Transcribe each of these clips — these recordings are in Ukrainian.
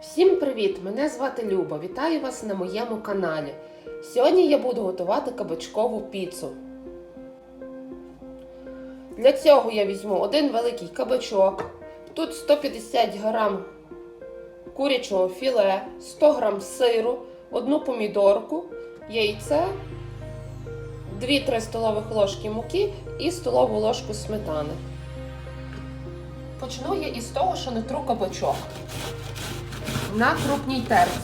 Всім привіт! Мене звати Люба. Вітаю вас на моєму каналі. Сьогодні я буду готувати кабачкову піцу. Для цього я візьму один великий кабачок. Тут 150 грам курячого філе, 100 грам сиру, одну помідорку, яйце, 2-3 столових ложки муки і столову ложку сметани. Почну я із того, що не тру кабачок на крупній терці.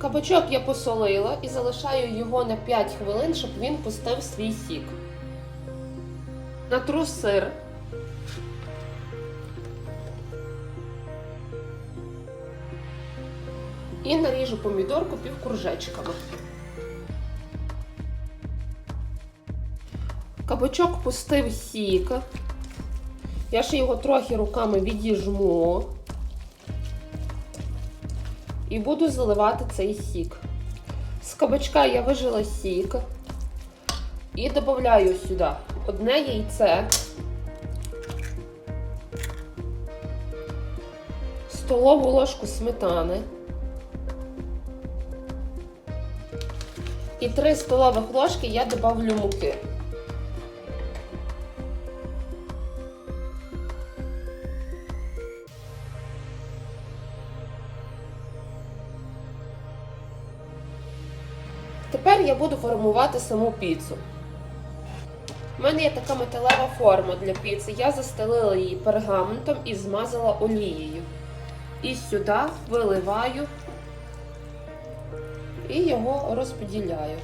Кабачок я посолила і залишаю його на 5 хвилин, щоб він пустив свій сік. Натру сир. І наріжу помідорку півкружечками. Кабачок пустив сік. Я ще його трохи руками відіжму. І буду заливати цей сік. З кабачка я вижила сік. І додаю сюди одне яйце, столову ложку сметани і 3 столових ложки я добавлю муки. Тепер я буду формувати саму піцу. У мене є така металева форма для піци. Я застелила її пергаментом і змазала олією. І сюди виливаю і його розподіляю.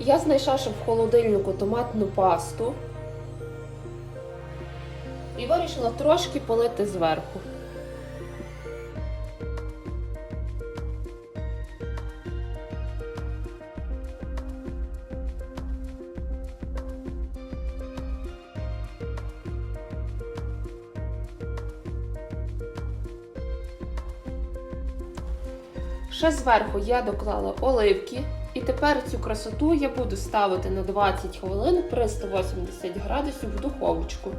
Я знайшла ще в холодильнику томатну пасту і вирішила трошки полити зверху. Ще зверху я доклала оливки, і тепер цю красоту я буду ставити на 20 хвилин при 180 градусів в духовочку.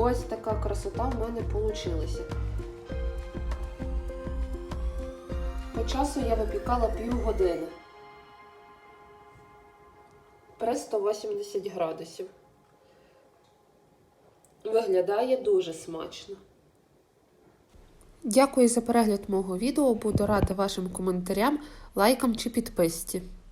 Ось така красота в мене вийшла. По часу я випікала півгодини при 180 градусів. Виглядає дуже смачно. Дякую за перегляд мого відео. Буду рада вашим коментарям, лайкам чи підписці.